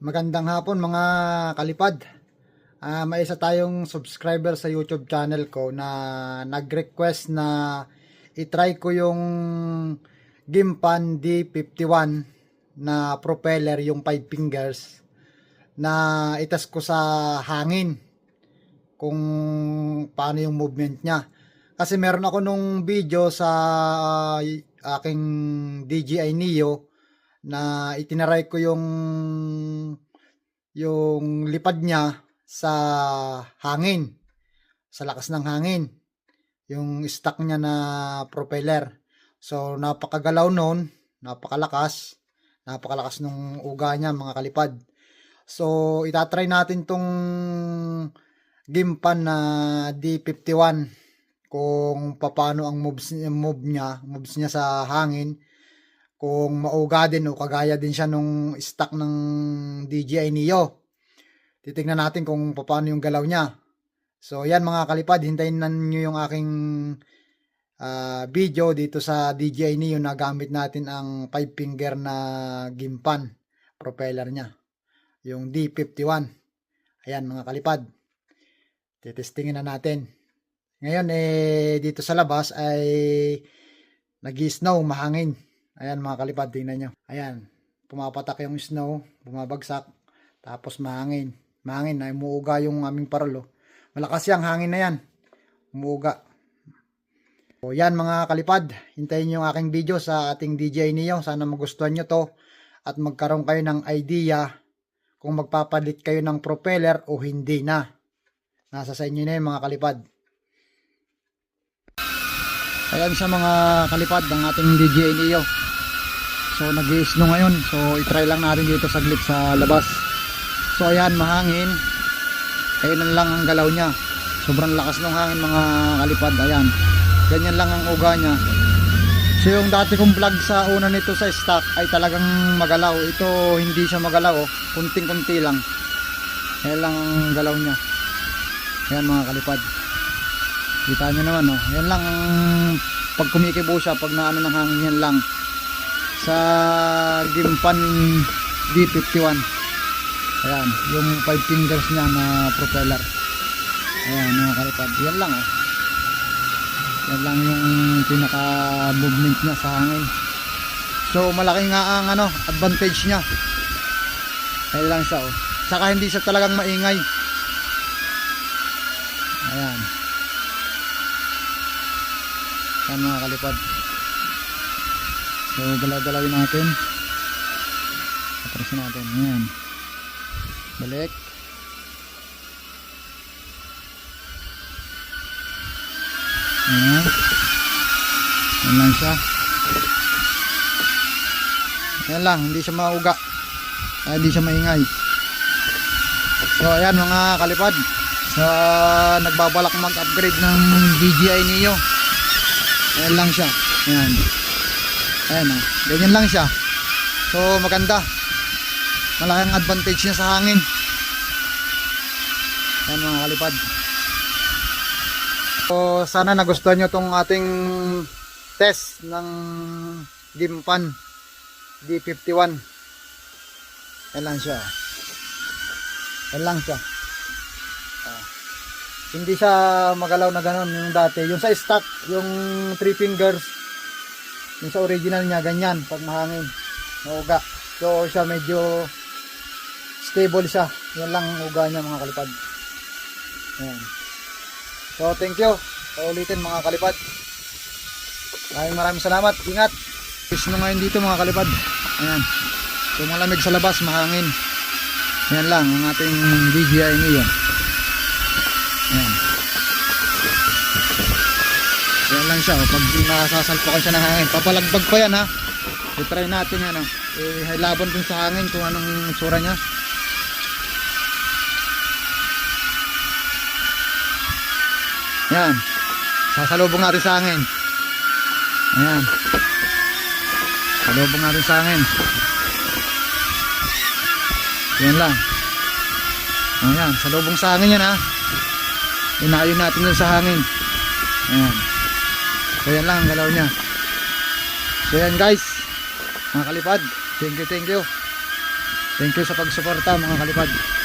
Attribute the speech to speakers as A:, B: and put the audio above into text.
A: Magandang hapon mga kalipad. Ah, may isa tayong subscriber sa YouTube channel ko na nag-request na i-try ko yung Gimpan D51 na propeller yung 5 fingers na itas ko sa hangin kung paano yung movement niya. Kasi meron ako nung video sa ah, aking DJI Neo na itinaray ko yung yung lipad niya sa hangin sa lakas ng hangin yung stock niya na propeller. So napakagalaw noon napakalakas napakalakas nung uga niya mga kalipad. So itatry natin tong Gimpan na D51 kung paano ang moves move niya moves niya sa hangin kung mauga din o kagaya din siya nung stock ng DJI Neo. Titingnan natin kung paano yung galaw niya. So yan mga kalipad, hintayin na nyo yung aking ah, video dito sa DJI Neo na gamit natin ang 5 finger na gimpan propeller niya. Yung D51. Ayan mga kalipad. Titestingin na natin. Ngayon eh dito sa labas ay nag-snow, mahangin. Ayan mga kalipad, tingnan nyo. Ayan, pumapatak yung snow, bumabagsak, tapos mahangin. Mahangin na umuuga yung aming parol. oh. Malakas yung hangin na yan. Umuuga. So yan mga kalipad, hintayin nyo yung aking video sa ating DJ niyo. Sana magustuhan nyo to at magkaroon kayo ng idea kung magpapalit kayo ng propeller o hindi na. Nasa sa inyo na yun mga kalipad. Ayan sa mga kalipad ng ating DJI Neo. So nag-snow ngayon. So i-try lang natin dito saglit sa labas. So ayan mahangin. Ayun lang ang galaw niya. Sobrang lakas ng hangin mga kalipad. Ayan. Ganyan lang ang uga niya. So yung dati kong vlog sa una nito sa stock ay talagang magalaw. Ito hindi siya magalaw. Oh. Kunting-kunti lang. Ayan lang ang galaw niya. Ayan mga kalipad. Kita nyo naman, oh. Yan lang ang pag kumikibo siya, pag naano ng hangin, yan lang. Sa Gimpan D51. Ayan, yung 5 fingers niya na propeller. Ayan, mga kalipad. Yan lang, oh. Yan lang yung pinaka movement niya sa hangin. So, malaki nga ang ano, advantage niya. Ayan lang siya, oh. Saka hindi siya talagang maingay. Ayan. Yan mga kalipad. So, dalaw-dalawin natin. Atrasin natin. Ayan. Balik. Ayan. Yan lang siya. Yan lang. Hindi siya mauga. Ay, hindi siya maingay. So, ayan mga kalipad. Sa nagbabalak mag-upgrade ng DJI Neo. Ayan lang siya. Ayan. Ayan o. Ganyan lang siya. So maganda. Malaking advantage niya sa hangin. Ayan mga kalipad. So sana nagustuhan nyo tong ating test ng Gimpan D51. Ayan lang siya. Ayan lang siya. Hindi siya magalaw na gano'n yung dati. Yung sa stock, yung 3 fingers, yung sa original niya, ganyan, pag mahangin, nauga. So, siya medyo stable siya. Yan lang ang uga niya mga kalipad. Ayan. So, thank you. Paulitin mga kalipad. Maraming maraming salamat. Ingat. Snow ngayon dito mga kalipad. Ayan. So, malamig sa labas, mahangin. Yan lang ang ating DJI ngayon. Ayan. Yan siya. oh. Pag nasasalpukan siya ng hangin. Papalagbag pa yan ha. I-try natin yan. Oh. Eh, laban dun sa hangin kung anong tsura niya. Yan. Sasalubong natin sa hangin. Ayan. Salubong natin sa hangin. Yan lang. Ayan. Salubong sa hangin yan ha inayon natin dun sa hangin ayan so lang ang galaw nya so yan guys. Mga kalipad thank you thank you. Thank you sa pagsuporta mga kalipad.